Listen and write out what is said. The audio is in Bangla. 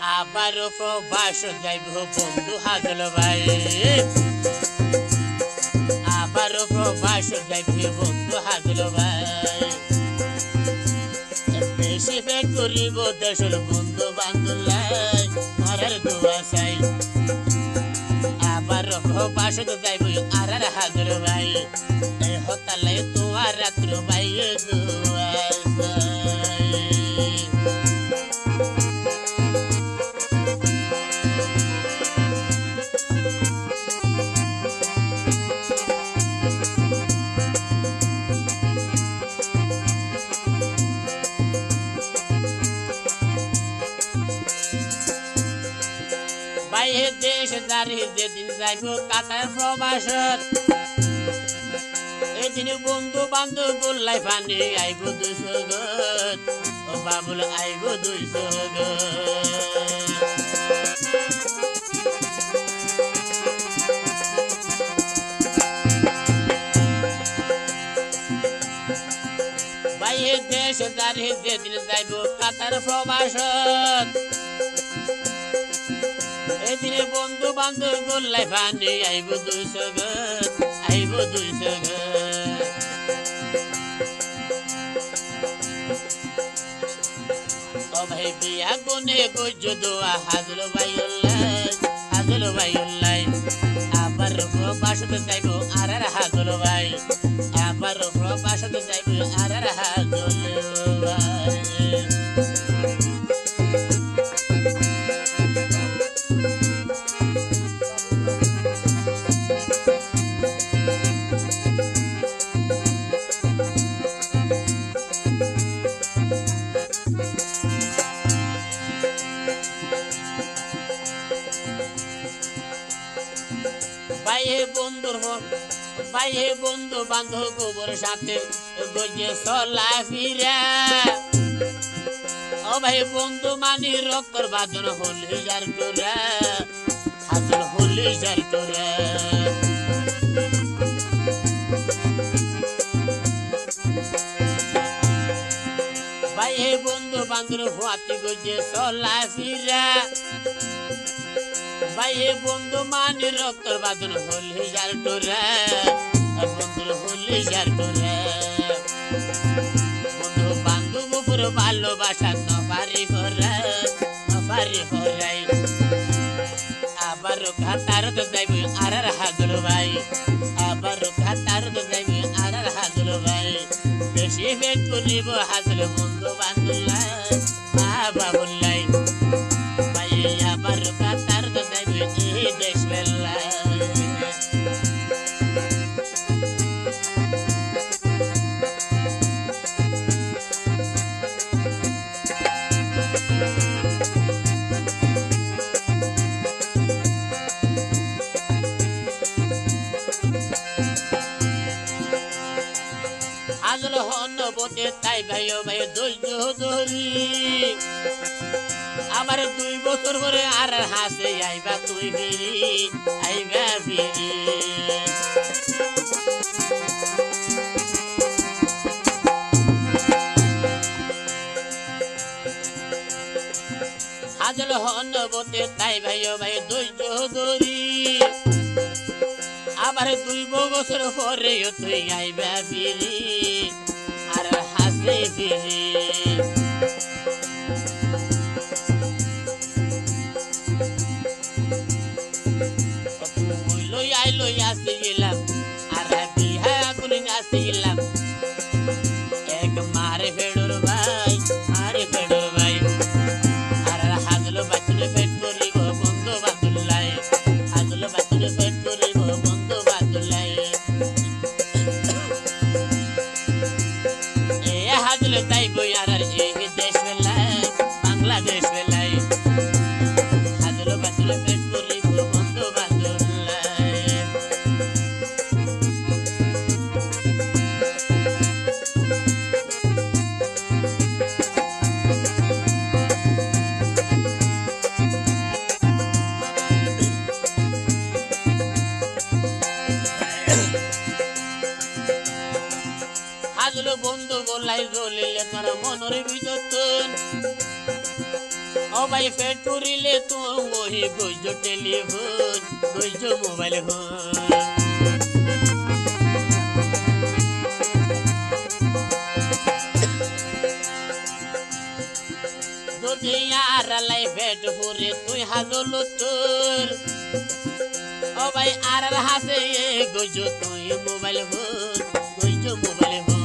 আবারও প্রবাস যাইব বন্ধু হাজল ভাই। আবারও প্রবাস যাইব বন্ধু হাজল ভাই। বেশি করিব দেশের বন্ধু বান্ধুলাই মরার দোয়া চাই। আবার প্রবাস যাইব আর হাজল ভাই। এই হতালে তোমার রাত্র ভাই দোয়া বাইরে দেশ দাঁড়িয়ে যেদিন যাইব কাতার প্রবাসত এদিন বন্ধু বান্ধব গোল্লাই পানি আইব দুইশো গত ও বাবুল আইব দুইশো বাইরে দেশ দাঁড়িয়ে যেদিন যাইব কাতার প্রবাসত এদিনে বন্ধু বান্ধব গোল্লাই পানি আইব দুইশো গত আইব দুইশো গত ও ভাই বিয়া কোনে গজ্জ দোয়া? হাজল ভাইউল্লাই হাজল ভাইউল্লাই। আবার বাসতে যাইব আর আর হাজল ভাই। আবার বাসতে যাইব আর আর হাজল ভাই। ভাইয়ে বন্ধুর হোক ভাইয়ে বন্ধু বান্ধব গোবর সাথে গজে চলা ফিরা। ও ভাই বন্ধু মানি রক্তর বাদন হলি যার টোরা হাজর হলি যার টোরা বন্ধু বান্ধব হাতি গজে চলা ফিরা। ভাইয়ে বন্ধু মানি রক্তর বাদন হলি যার আর বন্ধুর হলি যার টোরা বন্ধু বান্ধব উপর ভালোবাসা নপারি ভরা নপারি ভরাই আবার খাতার তো যাইব আর আর হাজল ভাই। আবার খাতার তো যাইব আর আর হাজল ভাই। বেশি বেট করিব হাজল বন্ধু বান্ধুলাই আজল হন বটে তাই ভাই ভাই ধৈর্য ধরি আমার দুই বছর পরে আর হাসে, আইবা তুই ফিরি, আইবা ফিরি। আজল হন বটে তাই ভাই ভাই ধৈর্য ধরি আবার দুই বছর পরে তুই আইবা ফিরি। ফিরি তুই লই আই লই আসি গেলাম আর বিহা গুলি আসি গেলাম এক মারে ফেডর ভাই, আরে ফেডর ভাই। আর হাজলো বাচুলে ফেট করিব বন্ধু বাদুল্লাই হাজলো বাচুলে ফেট করিব বন্ধু বাদুল্লাই এ হাজলে তাই বই আর আর হাজলো বন্ধু, বলাই জ্বলিলে তোর মনের ভিতর ও ভাই ফেটুরিলে তো ওহি গইজো টেলিফোন গইজো মোবাইল ফোন। যদি আর লাই পুরে তুই হাজল তোর ও ভাই আর হাসে গইজো তুই মোবাইল ফোন গইজো মোবাইল ফোন।